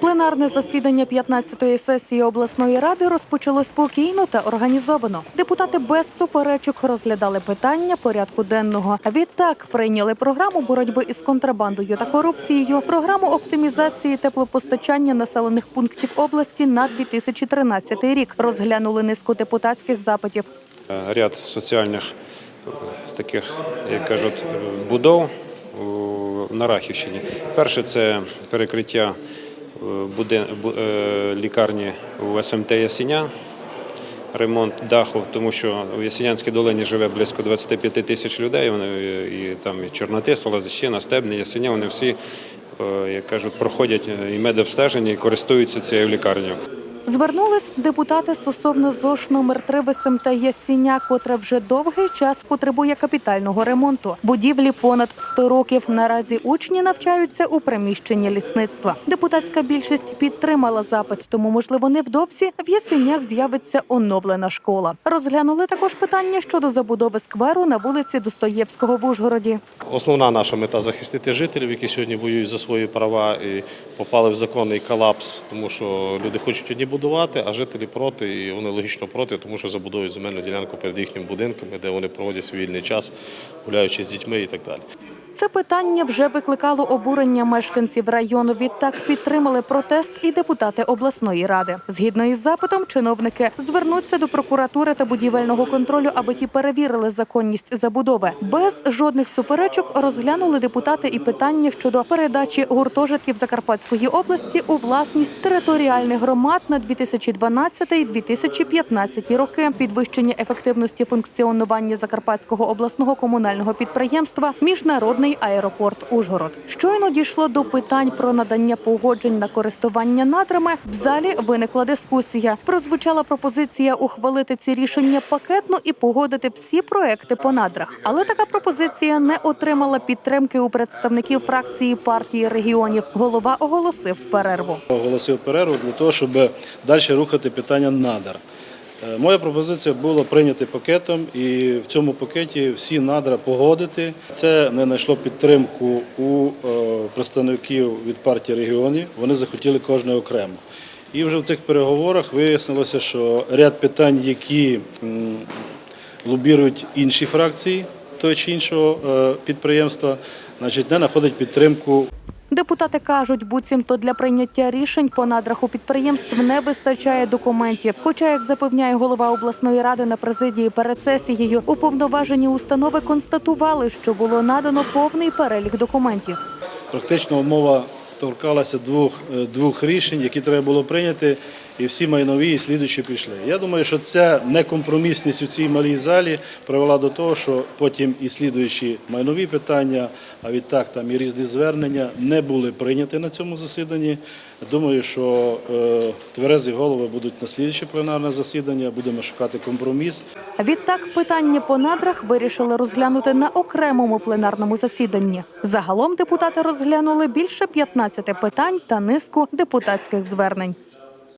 Пленарне засідання 15-ї сесії обласної ради розпочалось спокійно та організовано. Депутати без суперечок розглядали питання порядку денного. Відтак прийняли програму боротьби із контрабандою та корупцією, програму оптимізації теплопостачання населених пунктів області на 2013 рік. Розглянули низку депутатських запитів. Ряд соціальних таких, як кажуть, будов на Рахівщині. Перше це перекриття е, лікарні у СМТ Ясіня, ремонт даху, тому що у Ясінянській долині живе близько 25 тисяч людей. Вони е, і там і Чорнотиса, Лазищина, Стебне, Ясеня, вони всі, е, як кажуть, проходять і медобстеження і користуються цією лікарнею. Звернулись депутати стосовно ЗОШ номер 3 в СМТ Ясіня, котре вже довгий час потребує капітального ремонту. Будівлі понад 100 років. Наразі учні навчаються у приміщенні лісництва. Депутатська більшість підтримала запит, тому можливо невдовзі в Ясенях з'явиться оновлена школа. Розглянули також питання щодо забудови скверу на вулиці Достоєвського в Ужгороді. Основна наша мета захистити жителів, які сьогодні воюють за свої права і попали в законний колапс, тому що люди хочуть одні будувати, а жителі проти, і вони логічно проти, тому що забудовують земельну ділянку перед їхніми будинками, де вони проводять свій вільний час, гуляючи з дітьми і так далі. Це питання вже викликало обурення мешканців району. Відтак підтримали протест і депутати обласної ради. Згідно із запитом, чиновники звернуться до прокуратури та будівельного контролю, аби ті перевірили законність забудови. Без жодних суперечок розглянули депутати і питання щодо передачі гуртожитків Закарпатської області у власність територіальних громад на 2012-2015 роки, підвищення ефективності функціонування Закарпатського обласного комунального підприємства Міжнародний аеропорт Ужгород. Щойно дійшло до питань про надання погоджень на користування надрами. В залі виникла дискусія. Прозвучала пропозиція ухвалити ці рішення пакетно і погодити всі проекти по надрах. Але така пропозиція не отримала підтримки у представників фракції партії регіонів. Голова оголосив перерву. Оголосив перерву для того, щоб далі рухати питання надр. Е, Моя пропозиція була прийняти пакетом і в цьому пакеті всі надра погодити. Це не знайшло підтримку у е, представників від партії регіонів. Вони захотіли кожне окремо. І вже в цих переговорах вияснилося, що ряд питань, які лобірують інші фракції того чи іншого е, підприємства, значить, не знаходить підтримку Депутати кажуть, буцімто для прийняття рішень по надраху підприємств не вистачає документів. Хоча, як запевняє голова обласної ради на президії перед сесією, уповноважені установи констатували, що було надано повний перелік документів. Практично умова торкалася двох, е, двох рішень, які треба було прийняти, і всі майнові і слідуючі пішли. Я думаю, що ця некомпромісність у цій малій залі привела до того, що потім і слідуючі майнові питання, а відтак там і різні звернення не були прийняті на цьому засіданні. Думаю, що е, тверезі голови будуть на слідуюче пленарне засідання, будемо шукати компроміс. Відтак питання по надрах вирішили розглянути на окремому пленарному засіданні. Загалом депутати розглянули більше 15 питань та низку депутатських звернень.